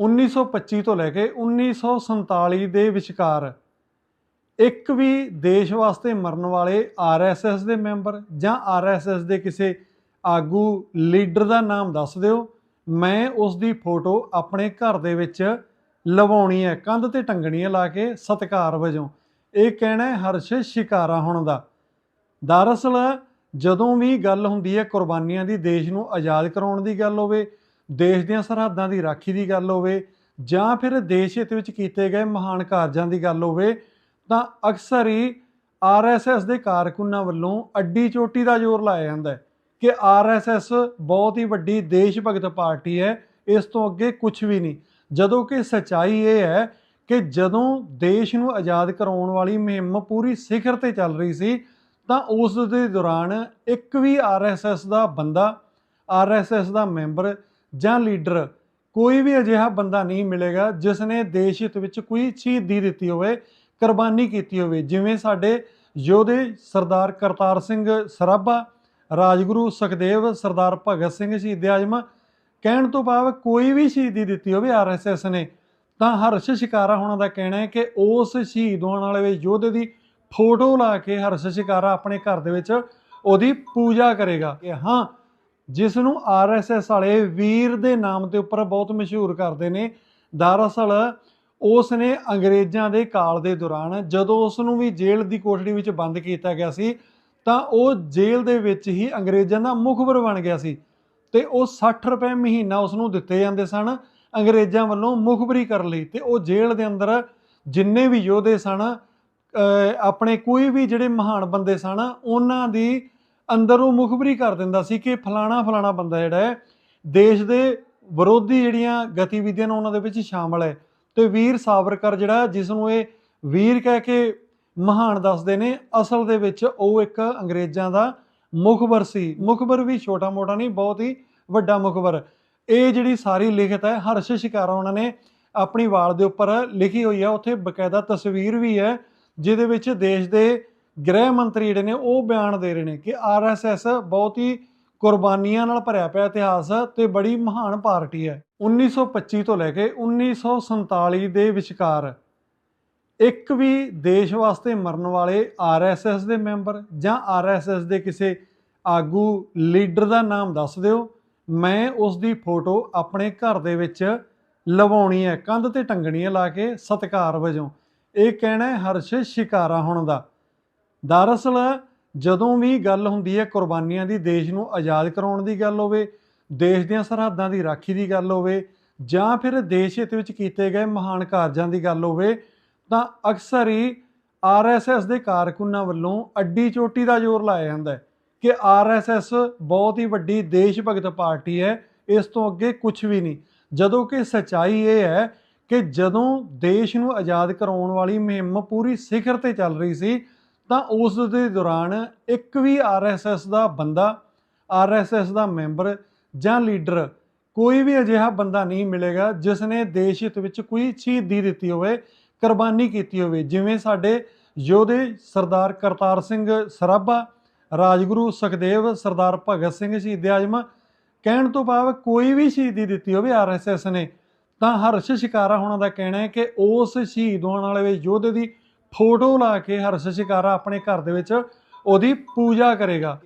1925 ਤੋਂ ਲੈ ਕੇ 1947 ਦੇ ਵਿਚਕਾਰ ਇੱਕ ਵੀ ਦੇਸ਼ ਵਾਸਤੇ ਮਰਨ ਵਾਲੇ ਆਰਐਸਐਸ ਦੇ ਮੈਂਬਰ ਜਾਂ ਆਰਐਸਐਸ ਦੇ ਕਿਸੇ ਆਗੂ ਲੀਡਰ ਦਾ ਨਾਮ ਦੱਸ ਦਿਓ। ਮੈਂ ਉਸ ਦੀ ਫੋਟੋ ਆਪਣੇ ਘਰ ਦੇ ਵਿੱਚ ਲਵਾਉਣੀ ਹੈ। ਕੰਧ ਤੇ ਟੰਗਣੀ ਹੈ ਲਾ ਕੇ ਸਤਿਕਾਰ ਵਜੋਂ। ਇਹ ਕਹਿਣਾ ਹੈ, ਹਰਸ਼ ਸ਼ਿਕਾਰਾ ਹੋਣ ਦਾ। ਦਰਅਸਲ ਜਦੋਂ ਵੀ ਗੱਲ ਹੁੰਦੀ ਹੈ ਕੁਰਬਾਨੀਆਂ ਦੀ, ਦੇਸ਼ ਨੂੰ ਆਜ਼ਾਦ ਕਰਾਉਣ ਦੀ ਗੱਲ ਹੋਵੇ ਦੇਸ਼ ਦੀਆਂ ਸਰਹੱਦਾਂ ਦੀ ਰਾਖੀ ਦੀ ਗੱਲ ਹੋਵੇ ਜਾਂ ਫਿਰ ਦੇਸ਼ ਹਿੱਤ ਵਿੱਚ ਕੀਤੇ ਗਏ ਮਹਾਨ ਕਾਰਜਾਂ ਦੀ ਗੱਲ ਹੋਵੇ, ਤਾਂ ਅਕਸਰ ਹੀ ਆਰਐਸਐਸ ਦੇ ਕਾਰਕੁਨਾਂ ਵੱਲੋਂ ਅੱਡੀ ਚੋਟੀ ਦਾ ਜ਼ੋਰ ਲਾਇਆ ਜਾਂਦਾ ਹੈ ਕਿ ਆਰਐਸਐਸ ਬਹੁਤ ਹੀ ਵੱਡੀ ਦੇਸ਼ ਭਗਤ ਪਾਰਟੀ ਹੈ, ਇਸ ਤੋਂ ਅੱਗੇ ਕੁਝ ਵੀ ਨਹੀਂ। ਜਦੋਂ ਕਿ ਸਚਾਈ ਇਹ ਹੈ ਕਿ ਜਦੋਂ ਦੇਸ਼ ਨੂੰ ਆਜ਼ਾਦ ਕਰਾਉਣ ਵਾਲੀ ਮੁਹਿੰਮ ਪੂਰੀ ਸਿਖਰ ਤੇ ਚੱਲ ਰਹੀ ਸੀ, ਤਾਂ ਉਸ ਦੇ ਦੌਰਾਨ ਇੱਕ ਵੀ ਆਰਐਸਐਸ ਦਾ ਬੰਦਾ ਆਰਐਸਐਸ ਦਾ ਮੈਂਬਰ ਜਾਂ ਲੀਡਰ, ਕੋਈ ਵੀ ਅਜਿਹਾ ਬੰਦਾ ਨਹੀਂ ਮਿਲੇਗਾ ਜਿਸ ਨੇ ਦੇਸ਼ ਹਿੱਤ ਵਿੱਚ ਕੋਈ ਸ਼ਹੀਦੀ ਦਿੱਤੀ ਹੋਵੇ, ਕੁਰਬਾਨੀ ਕੀਤੀ ਹੋਵੇ। ਜਿਵੇਂ ਸਾਡੇ ਯੋਧੇ ਸਰਦਾਰ ਕਰਤਾਰ ਸਿੰਘ ਸਰਾਭਾ, ਰਾਜਗੁਰੂ ਸੁਖਦੇਵ ਸਰਦਾਰ ਭਗਤ ਸਿੰਘ ਸ਼ਹੀਦ ਆਜਮ, ਕਹਿਣ ਤੋਂ ਭਾਵ ਕੋਈ ਵੀ ਸ਼ਹੀਦੀ ਦਿੱਤੀ ਹੋਵੇ ਆਰਐਸਐਸ ਨੇ, ਤਾਂ ਹਰਸ਼ ਸ਼ਿਕਾਰਾ ਹੋਣਾ ਦਾ ਕਹਿਣਾ ਹੈ ਕਿ ਉਸ ਸ਼ਹੀਦ ਹੋਣ ਵਾਲੇ ਯੋਧੇ ਦੀ ਫੋਟੋ ਲਾ ਕੇ ਹਰਸ਼ ਸ਼ਿਕਾਰਾ ਆਪਣੇ ਘਰ ਦੇ ਵਿੱਚ ਉਹਦੀ ਪੂਜਾ ਕਰੇਗਾ ਕਿ ਹਾਂ ਜਿਸ ਨੂੰ ਆਰਐਸਐਸ ਵਾਲੇ ਵੀਰ ਦੇ ਨਾਮ ਦੇ ਉੱਪਰ ਬਹੁਤ ਮਸ਼ਹੂਰ ਕਰਦੇ ਨੇ। ਦਰਅਸਲ ਉਸ ਨੇ ਅੰਗਰੇਜ਼ਾਂ ਦੇ ਕਾਲ ਦੇ ਦੌਰਾਨ ਜਦੋਂ ਉਸ ਨੂੰ ਵੀ ਜੇਲ੍ਹ ਦੀ ਕੋਠੜੀ ਵਿੱਚ ਬੰਦ ਕੀਤਾ ਗਿਆ ਸੀ, ਤਾਂ ਉਹ ਜੇਲ੍ਹ ਦੇ ਵਿੱਚ ਹੀ ਅੰਗਰੇਜ਼ਾਂ ਦਾ ਮੁਖਬਰ ਬਣ ਗਿਆ ਸੀ ਤੇ ਉਹ 60 ਰੁਪਏ ਮਹੀਨਾ ਉਸ ਨੂੰ ਦਿੱਤੇ ਜਾਂਦੇ ਸਨ ਅੰਗਰੇਜ਼ਾਂ ਵੱਲੋਂ ਮੁਖਬਰੀ ਕਰਨ ਲਈ ਤੇ ਉਹ ਜੇਲ੍ਹ ਦੇ ਅੰਦਰ ਜਿੰਨੇ ਵੀ ਯੋਧੇ ਸਨ ਆਪਣੇ ਕੋਈ ਵੀ ਜਿਹੜੇ ਮਹਾਨ ਬੰਦੇ ਸਨ, ਉਹਨਾਂ ਦੀ ਅੰਦਰੋਂ ਮੁਖਬਰੀ ਕਰ ਦਿੰਦਾ ਸੀ ਕਿ ਫਲਾਣਾ ਫਲਾਣਾ ਬੰਦਾ ਜਿਹੜਾ ਹੈ, ਦੇਸ਼ ਦੇ ਵਿਰੋਧੀ ਜਿਹੜੀਆਂ ਗਤੀਵਿਧੀਆਂ ਨੇ ਉਹਨਾਂ ਦੇ ਵਿੱਚ ਸ਼ਾਮਲ ਹੈ। ਤੇ ਵੀਰ ਸਾਵਰਕਰ ਜਿਹੜਾ ਜਿਸ ਨੂੰ ਇਹ ਵੀਰ ਕਹਿ ਕੇ ਮਹਾਨ ਦੱਸਦੇ ਨੇ, ਅਸਲ ਦੇ ਵਿੱਚ ਉਹ ਇੱਕ ਅੰਗਰੇਜ਼ਾਂ ਦਾ ਮੁਖਬਰ ਸੀ। ਮੁਖਬਰ ਵੀ ਛੋਟਾ ਮੋਟਾ ਨਹੀਂ, ਬਹੁਤ ਹੀ ਵੱਡਾ ਮੁਖਬਰ। ਇਹ ਜਿਹੜੀ ਸਾਰੀ ਲਿਖਤ ਹੈ, ਹਰਸ਼ ਸ਼ਿਕਾਰਾ ਉਹਨਾਂ ਨੇ ਆਪਣੀ ਵਾਲ ਦੇ ਉੱਪਰ ਲਿਖੀ ਹੋਈ ਹੈ। ਉੱਥੇ ਬਕਾਇਦਾ ਤਸਵੀਰ ਵੀ ਹੈ, ਜਿਹਦੇ ਵਿੱਚ ਦੇਸ਼ ਦੇ ਗ੍ਰਹਿ ਮੰਤਰੀ ਜਿਹੜੇ ਨੇ ਉਹ ਬਿਆਨ ਦੇ ਰਹੇ ਨੇ ਕਿ ਆਰਐਸਐਸ ਬਹੁਤ ਹੀ ਕੁਰਬਾਨੀਆਂ ਨਾਲ ਭਰਿਆ ਪਿਆ ਇਤਿਹਾਸ ਤੇ ਬੜੀ ਮਹਾਨ ਪਾਰਟੀ ਹੈ। 1925 ਤੋਂ ਲੈ ਕੇ 1947 ਦੇ ਵਿਚਕਾਰ ਇੱਕ ਵੀ ਦੇਸ਼ ਵਾਸਤੇ ਮਰਨ ਵਾਲੇ ਆਰਐਸਐਸ ਦੇ ਮੈਂਬਰ ਜਾਂ ਆਰਐਸਐਸ ਦੇ ਕਿਸੇ ਆਗੂ ਲੀਡਰ ਦਾ ਨਾਮ ਦੱਸ ਦਿਓ। ਮੈਂ ਉਸ ਦੀ ਫੋਟੋ ਆਪਣੇ ਘਰ ਦੇ ਵਿੱਚ ਲਵਾਉਣੀ ਹੈ, ਕੰਧ ਤੇ ਟੰਗਣੀ ਹੈ ਲਾ ਕੇ ਸਤਿਕਾਰ ਵਜੋਂ। ਇਹ ਕਹਿਣਾ ਹੈ ਹਰਸ਼ ਸ਼ਿਕਾਰਾ ਹੋਣ ਦਾ। ਦਰਅਸਲ ਜਦੋਂ ਵੀ ਗੱਲ ਹੁੰਦੀ ਹੈ ਕੁਰਬਾਨੀਆਂ ਦੀ, ਦੇਸ਼ ਨੂੰ ਆਜ਼ਾਦ ਕਰਾਉਣ ਦੀ ਗੱਲ ਹੋਵੇ, ਦੇਸ਼ ਦੀਆਂ ਸਰਹੱਦਾਂ ਦੀ ਰਾਖੀ ਦੀ ਗੱਲ ਹੋਵੇ ਜਾਂ ਫਿਰ ਦੇਸ਼ ਹਿੱਤ ਵਿੱਚ ਕੀਤੇ ਗਏ ਮਹਾਨ ਕਾਰਜਾਂ ਦੀ ਗੱਲ ਹੋਵੇ, ਤਾਂ ਅਕਸਰ ਹੀ ਆਰਐਸਐਸ ਦੇ ਕਾਰਕੁਨਾਂ ਵੱਲੋਂ ਅੱਡੀ ਚੋਟੀ ਦਾ ਜ਼ੋਰ ਲਾਇਆ ਜਾਂਦਾ ਹੈ ਕਿ ਆਰਐਸਐਸ ਬਹੁਤ ਹੀ ਵੱਡੀ ਦੇਸ਼ ਭਗਤ ਪਾਰਟੀ ਹੈ, ਇਸ ਤੋਂ ਅੱਗੇ ਕੁਝ ਵੀ ਨਹੀਂ। ਜਦੋਂ ਕਿ ਸਚਾਈ ਇਹ ਹੈ ਕਿ ਜਦੋਂ ਦੇਸ਼ ਨੂੰ ਆਜ਼ਾਦ ਕਰਾਉਣ ਵਾਲੀ ਮੁਹਿੰਮ ਪੂਰੀ ਸਿਖਰ ਤੇ ਚੱਲ ਰਹੀ ਸੀ ਤਾਂ ਉਸ ਦੇ ਦੌਰਾਨ ਇੱਕ ਵੀ ਆਰਐਸਐਸ ਦਾ ਬੰਦਾ ਆਰਐਸਐਸ ਦਾ ਮੈਂਬਰ ਜਾਂ ਲੀਡਰ ਕੋਈ ਵੀ ਅਜਿਹਾ ਬੰਦਾ ਨਹੀਂ ਮਿਲੇਗਾ ਜਿਸ ਨੇ ਦੇਸ਼ ਹਿੱਤ ਵਿੱਚ ਕੋਈ ਸ਼ਹੀਦੀ ਦਿੱਤੀ ਹੋਵੇ, ਕੁਰਬਾਨੀ ਕੀਤੀ ਹੋਵੇ। ਜਿਵੇਂ ਸਾਡੇ ਯੋਧੇ ਸਰਦਾਰ ਕਰਤਾਰ ਸਿੰਘ ਸਰਾਭਾ, ਰਾਜਗੁਰੂ ਸੁਖਦੇਵ ਸਰਦਾਰ ਭਗਤ ਸਿੰਘ ਸ਼ਹੀਦ ਆਜਮ, ਕਹਿਣ ਤੋਂ ਭਾਵ ਕੋਈ ਵੀ ਸ਼ਹੀਦੀ ਦਿੱਤੀ ਹੋਵੇ ਆਰਐਸਐਸ ਨੇ, ਤਾਂ ਹਰਸ਼ ਸ਼ਿਕਾਰਾ ਹੋਣਾ ਦਾ ਕਹਿਣਾ ਹੈ ਕਿ ਉਸ ਸ਼ਹੀਦ ਹੋਣ ਵਾਲੇ ਯੋਧੇ ਦੀ ਫੋਟੋ ਲਾ ਕੇ ਹਰਸ਼ ਸ਼ਿਕਾਰਾ ਆਪਣੇ ਘਰ ਦੇ ਵਿੱਚ ਉਹਦੀ ਪੂਜਾ ਕਰੇਗਾ।